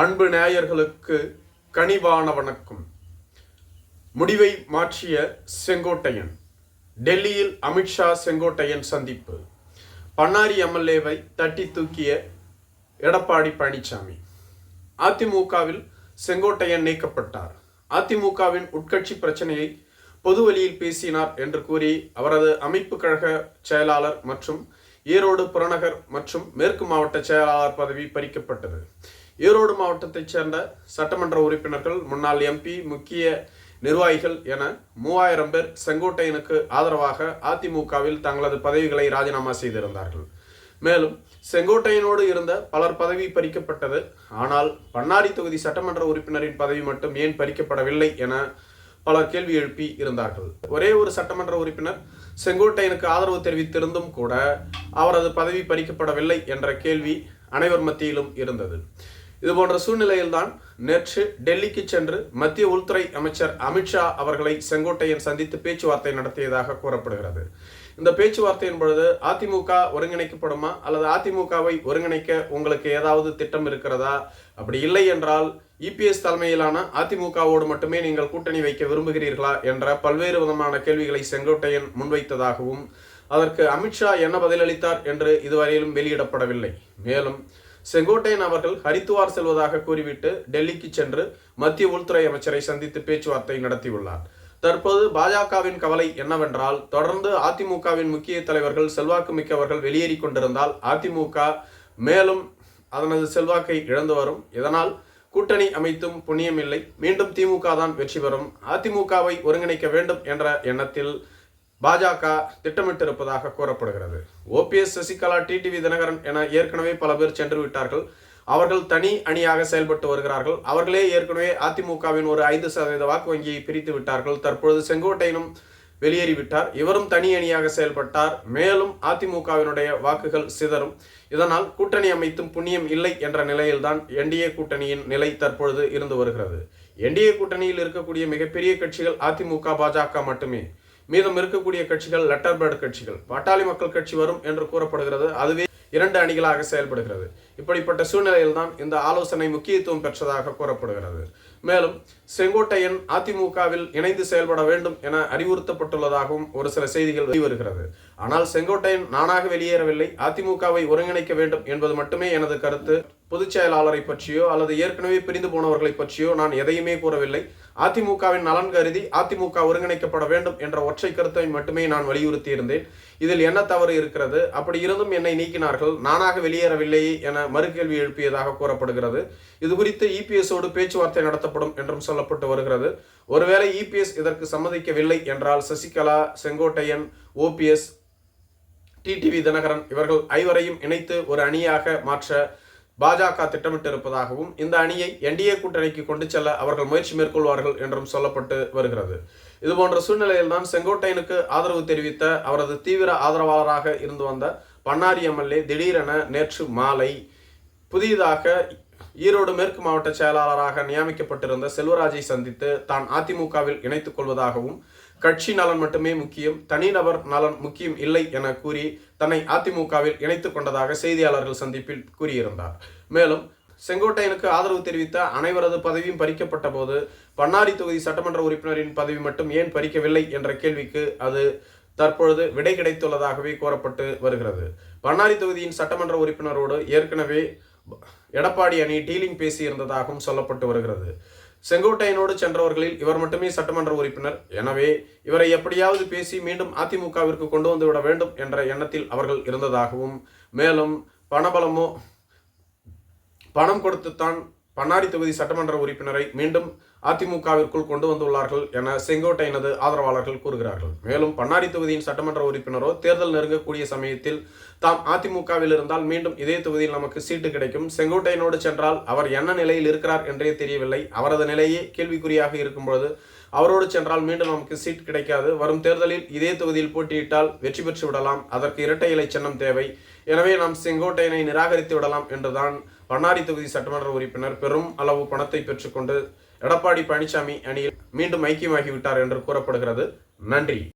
அன்பு நேயர்களுக்கு கனிவான வணக்கம். முடிவை மாற்றிய செங்கோட்டையன் டெல்லியில் அமித்ஷா செங்கோட்டையன் சந்திப்பு. பன்னாரி எம்எல்ஏவை தட்டி தூக்கிய எடப்பாடி பழனிசாமி அதிமுகவில் செங்கோட்டையன் நீக்கப்பட்டார். அதிமுகவின் உட்கட்சி பிரச்சனையை பொதுவெளியில் பேசினார் என்று கூறி அவரது அமைப்பு கழக செயலாளர் மற்றும் ஈரோடு புறநகர் மற்றும் மேற்கு மாவட்ட செயலாளர் பதவி பறிக்கப்பட்டது. ஈரோடு மாவட்டத்தைச் சேர்ந்த சட்டமன்ற உறுப்பினர்கள் முன்னாள் எம்பி முக்கிய நிர்வாகிகள் என மூவாயிரம் பேர் செங்கோட்டையனுக்கு ஆதரவாக அதிமுகவில் தங்களது பதவிகளை ராஜினாமா செய்திருந்தார்கள். மேலும் செங்கோட்டையனோடு இருந்த பலர் பதவி பறிக்கப்பட்டது. ஆனால் பண்ணாரி தொகுதி சட்டமன்ற உறுப்பினரின் பதவி மட்டும் ஏன் பறிக்கப்படவில்லை என பலர் கேள்வி எழுப்பி இருந்தார்கள். ஒரே ஒரு சட்டமன்ற உறுப்பினர் செங்கோட்டையனுக்கு ஆதரவு தெரிவித்திருந்தும் கூட அவரது பதவி பறிக்கப்படவில்லை என்ற கேள்வி அனைவர் மத்தியிலும் இருந்தது. இதுபோன்ற சூழ்நிலையில்தான் நேற்று டெல்லிக்கு சென்று மத்திய உள்துறை அமைச்சர் அமித்ஷா அவர்களை செங்கோட்டையன் சந்தித்து பேச்சுவார்த்தை நடத்தியதாக கூறப்படுகிறது. இந்த பேச்சுவார்த்தையின் பொழுது அதிமுக ஒருங்கிணைக்கப்படுமா அல்லது அதிமுகவை ஒருங்கிணைக்க உங்களுக்கு ஏதாவது திட்டம் இருக்கிறதா? அப்படி இல்லை என்றால் இபிஎஸ் தலைமையிலான அதிமுகவோடு மட்டுமே நீங்கள் கூட்டணி வைக்க விரும்புகிறீர்களா என்ற பல்வேறு விதமான கேள்விகளை செங்கோட்டையன் முன்வைத்ததாகவும் அதற்கு அமித்ஷா என்ன பதிலளித்தார் என்று இதுவரையிலும் வெளியிடப்படவில்லை. மேலும் செங்கோட்டையன் அவர்கள் ஹரித்துவார் செல்வதாக கூறிவிட்டு டெல்லிக்கு சென்று மத்திய உள்துறை அமைச்சரை சந்தித்து பேச்சுவார்த்தை நடத்தியுள்ளார். தற்போது பாஜகவின் கவலை என்னவென்றால் தொடர்ந்து அதிமுகவின் முக்கிய தலைவர்கள் செல்வாக்கு மிக்கவர்கள் வெளியேறி கொண்டிருந்தால் அதிமுக மேலும் அதனது செல்வாக்கை இழந்து வரும். இதனால் கூட்டணி அமைத்தும் புண்ணியமில்லை. மீண்டும் திமுக தான் வெற்றி பெறும். அதிமுகவை ஒருங்கிணைக்க வேண்டும் என்ற எண்ணத்தில் பாஜக திட்டமிட்டிருப்பதாக கூறப்படுகிறது. ஓபிஎஸ் சசிகலா டிடிவி தினகரன் என ஏற்கனவே பல பேர் சென்று விட்டார்கள். அவர்கள் தனி அணியாக செயல்பட்டு வருகிறார்கள். அவர்களே ஏற்கனவே அதிமுகவின் ஒரு ஐந்து சதவீத வாக்கு வங்கியை பிரித்து விட்டார்கள். தற்பொழுது செங்கோட்டையனும் வெளியேறிவிட்டார். இவரும் தனி அணியாக செயல்பட்டார். மேலும் அதிமுகவினுடைய வாக்குகள் சிதறும். இதனால் கூட்டணி அமைத்தும் புண்ணியம் இல்லை என்ற நிலையில்தான் என்டிஏ கூட்டணியின் நிலை தற்பொழுது இருந்து வருகிறது. என்டிஏ கூட்டணியில் இருக்கக்கூடிய மிகப்பெரிய கட்சிகள் அதிமுக பாஜக மட்டுமே. மீதம் இருக்கக்கூடிய கட்சிகள் லெட்டர் பேர்டு கட்சிகள். பாட்டாளி மக்கள் கட்சி வரும் என்று கூறப்படுகிறது. அதுவே இரண்டு அணிகளாக செயல்படுகிறது. இப்படிப்பட்ட சூழ்நிலையில் தான் இந்த ஆலோசனை முக்கியத்துவம் பெற்றதாக கூறப்படுகிறது. மேலும் செங்கோட்டையன் அதிமுகவில் இணைந்து செயல்பட வேண்டும் என அறிவுறுத்தப்பட்டுள்ளதாகவும் ஒரு சில செய்திகள் வெளிவருகிறது. ஆனால் செங்கோட்டையன் நானாக வெளியேறவில்லை. அதிமுகவை ஒருங்கிணைக்க வேண்டும் என்பது மட்டுமே எனது கருத்து. பொதுச் செயலாளரை பற்றியோ அல்லது ஏற்கனவே பிரிந்து போனவர்களை பற்றியோ நான் எதையுமே கூறவில்லை. அதிமுகவின் நலன் கருதி அதிமுக ஒருங்கிணைக்கப்பட வேண்டும் என்ற ஒற்றை கருத்தை மட்டுமே நான் வலியுறுத்தி இருந்தேன் இதில் என்ன தவறு இருக்கிறது? அப்படி இருந்தும் என்னை நீக்கினார்கள். நானாக வெளியேறவில்லை என மறுகேள்வி எழுப்பியதாக கூறப்படுகிறது. இது குறித்து இபிஎஸோடு பேச்சுவார்த்தை நடத்தப்படும் என்றும் சொல்லப்பட்டு வருகிறது. ஒருவேளை இபிஎஸ் இதற்கு சம்மதிக்கவில்லை என்றால் சசிகலா செங்கோட்டையன் ஓபிஎஸ் டிடிவி தினகரன் இவர்கள் ஐவரையும் இணைத்து ஒரு அணியாக மாற்ற பாஜக திட்டமிட்டிருப்பதாகவும் இந்த அணியை என்டிஏ கூட்டணிக்கு கொண்டு செல்ல அவர்கள் முயற்சி மேற்கொள்வார்கள் என்றும் சொல்லப்பட்டு வருகிறது. இதுபோன்ற சூழ்நிலையில்தான் செங்கோட்டையனுக்கு ஆதரவு தெரிவித்த அவரது தீவிர ஆதரவாளராக இருந்து வந்த பன்னாரி எம்எல்ஏ திடீரென நேற்று மாலை புதிதாக ஈரோடு மேற்கு மாவட்ட செயலாளராக நியமிக்கப்பட்டிருந்த செல்வராஜை சந்தித்து தான் அதிமுகவில் இணைத்துக் கொள்வதாகவும் கட்சி நலன் மட்டுமே முக்கியம் தனிநபர் நலன் முக்கியம் இல்லை என கூறி தன்னை அதிமுகவில் இணைத்துக் கொண்டதாக செய்தியாளர்கள் சந்திப்பில் கூறியிருந்தார். மேலும் செங்கோட்டையனுக்கு ஆதரவு தெரிவித்த அனைவரது பதவியும் பறிக்கப்பட்ட போது பன்னாரி தொகுதி சட்டமன்ற உறுப்பினரின் பதவி மட்டும் ஏன் பறிக்கவில்லை என்ற கேள்விக்கு அது தற்பொழுது விடை கிடைத்துள்ளதாகவே கூறப்பட்டு வருகிறது. பன்னாரி தொகுதியின் சட்டமன்ற உறுப்பினரோடு ஏற்கனவே எடப்பாடி அணி டீலிங் பேசியிருந்ததாகவும் சொல்லப்பட்டு வருகிறது. செங்கோட்டையனோடு சென்றவர்களில் இவர் மட்டுமே சட்டமன்ற உறுப்பினர். எனவே இவரை எப்படியாவது பேசி மீண்டும் அதிமுகவிற்கு கொண்டு வந்துவிட வேண்டும் என்ற எண்ணத்தில் அவர்கள் இருந்ததாகவும் மேலும் பணபலமோ பணம் கொடுத்துத்தான் பண்ணாடி தொகுதி சட்டமன்ற உறுப்பினரை மீண்டும் அதிமுகவிற்குள் கொண்டு வந்துள்ளார்கள் என செங்கோட்டையினது ஆதரவாளர்கள் கூறுகிறார்கள். மேலும் பன்னாடி தொகுதியின் சட்டமன்ற உறுப்பினரோ தேர்தல் நெருங்கக்கூடிய சமயத்தில் தாம் அதிமுகவில் இருந்தால் மீண்டும் இதே தொகுதியில் நமக்கு சீட்டு கிடைக்கும். செங்கோட்டையனோடு சென்றால் அவர் என்ன நிலையில் இருக்கிறார் என்றே தெரியவில்லை. அவரது நிலையே கேள்விக்குறியாக இருக்கும்பொழுது அவரோடு சென்றால் மீண்டும் நமக்கு சீட் கிடைக்காது. வரும் தேர்தலில் இதே தொகுதியில் போட்டியிட்டால் வெற்றி பெற்று விடலாம். அதற்கு இரட்டை இலை சின்னம் தேவை. எனவே நாம் செங்கோட்டையனை நிராகரித்து விடலாம் என்றுதான் வண்ணாரி தொகுதி சட்டமன்ற உறுப்பினர் பெரும் அளவு பணத்தை பெற்றுக்கொண்டு எடப்பாடி பழனிசாமி அணியில் மீண்டும் ஐக்கியமாகிவிட்டார் என்று கூறப்படுகிறது. நன்றி.